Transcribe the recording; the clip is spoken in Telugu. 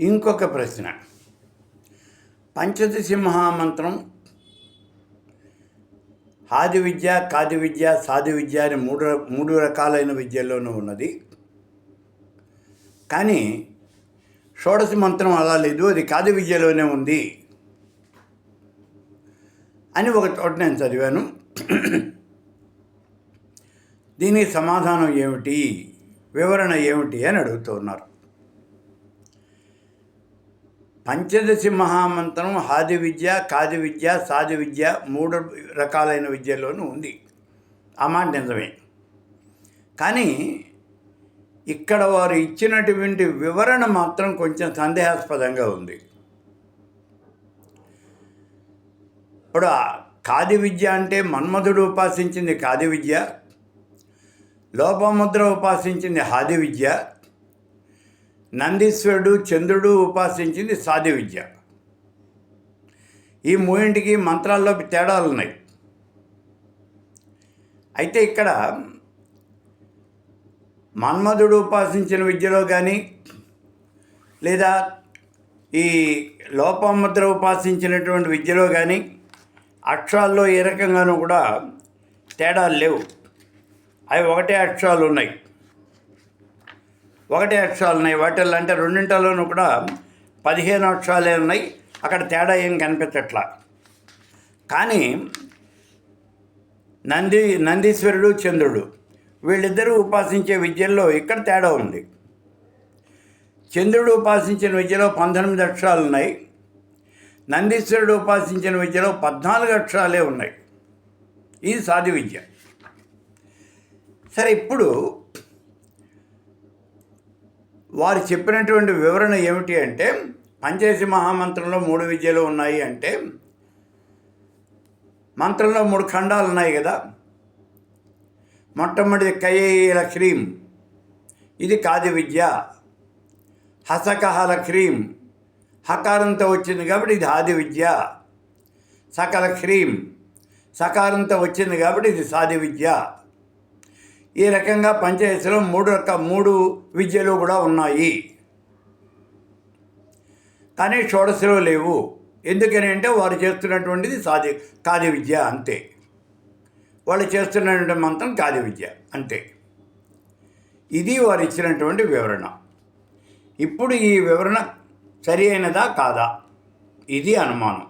ఇంకొక ప్రశ్న. పంచదశి మహామంత్రం ఆది విద్య కాది విద్య సాధు విద్య అని మూడు మూడు రకాలైన విద్యల్లోనూ ఉన్నది. కానీ షోడశ మంత్రం అలా లేదు అది కాది విద్యలోనే ఉంది అని ఒక చోట నేను చదివాను. దీనికి సమాధానం ఏమిటి? వివరణ ఏమిటి? అని అడుగుతున్నారు పంచదశి మహామంత్రం హాది విద్య కాది విద్య సాది విద్య మూడు రకాలైన విద్యలోనూ ఉంది. ఆ మాట నిజమే. కానీ ఇక్కడ వారు ఇచ్చినటువంటి వివరణ మాత్రం కొంచెం సందేహాస్పదంగా ఉంది. ఇప్పుడు కాది విద్య అంటే మన్మధుడు ఉపాసించింది కాది విద్య లోపముద్ర ఉపాసించింది హాది విద్య నందీశ్వరుడు చంద్రుడు ఉపాసించింది సాధి విద్య. ఈ మూడింటికి మంత్రాల్లో తేడాలు ఉన్నాయి. అయితే ఇక్కడ మన్మధుడు ఉపాసించిన విద్యలో కానీ లేదా ఈ లోపముద్ర ఉపాసించినటువంటి విద్యలో కానీ అక్షరాల్లో ఏ రకంగానూ కూడా తేడాలు లేవు. అవి ఒకటే అక్షరాలు ఉన్నాయి. ఒకటే అక్షరాలు ఉన్నాయి. వాటిల్లో అంటే రెండింటిలోనూ కూడా పదిహేను అక్షరాలే ఉన్నాయి. అక్కడ తేడా ఏం కనిపించట్లా. కానీ నంది నందీశ్వరుడు చంద్రుడు వీళ్ళిద్దరూ ఉపాసించే విద్యల్లో ఇక్కడ తేడా ఉంది. చంద్రుడు ఉపాసించిన విద్యలో పంతొమ్మిది అక్షరాలు ఉన్నాయి. నందీశ్వరుడు ఉపాసించిన విద్యలో పద్నాలుగు అక్షరాలే ఉన్నాయి. ఇది సాధి విద్య. సరే ఇప్పుడు వారు చెప్పినటువంటి వివరణ ఏమిటి అంటే పంచేసి మహామంత్రంలో మూడు విద్యలు ఉన్నాయి అంటే మంత్రంలో మూడు ఖండాలు ఉన్నాయి కదా. మొట్టమొదటి కయ్యల క్రీం ఇది కాది విద్య. హసకహల క్రీం హకారంతో వచ్చింది కాబట్టి ఇది ఆది విద్య. సకల క్రీం సకారంతో వచ్చింది కాబట్టి ఇది సాది విద్య. ఈ రకంగా పంచాయతీలో మూడు రక మూడు విద్యలు కూడా ఉన్నాయి. కానీ షోడశలో లేవు. ఎందుకని అంటే వారు చేస్తున్నటువంటిది సాది కాది విద్య అంతే. వాళ్ళు చేస్తున్నటువంటి మంత్రం కాది విద్య అంతే. ఇది వారు ఇచ్చినటువంటి వివరణ. ఇప్పుడు ఈ వివరణ సరి అయినదా కాదా? ఇది అనుమానం.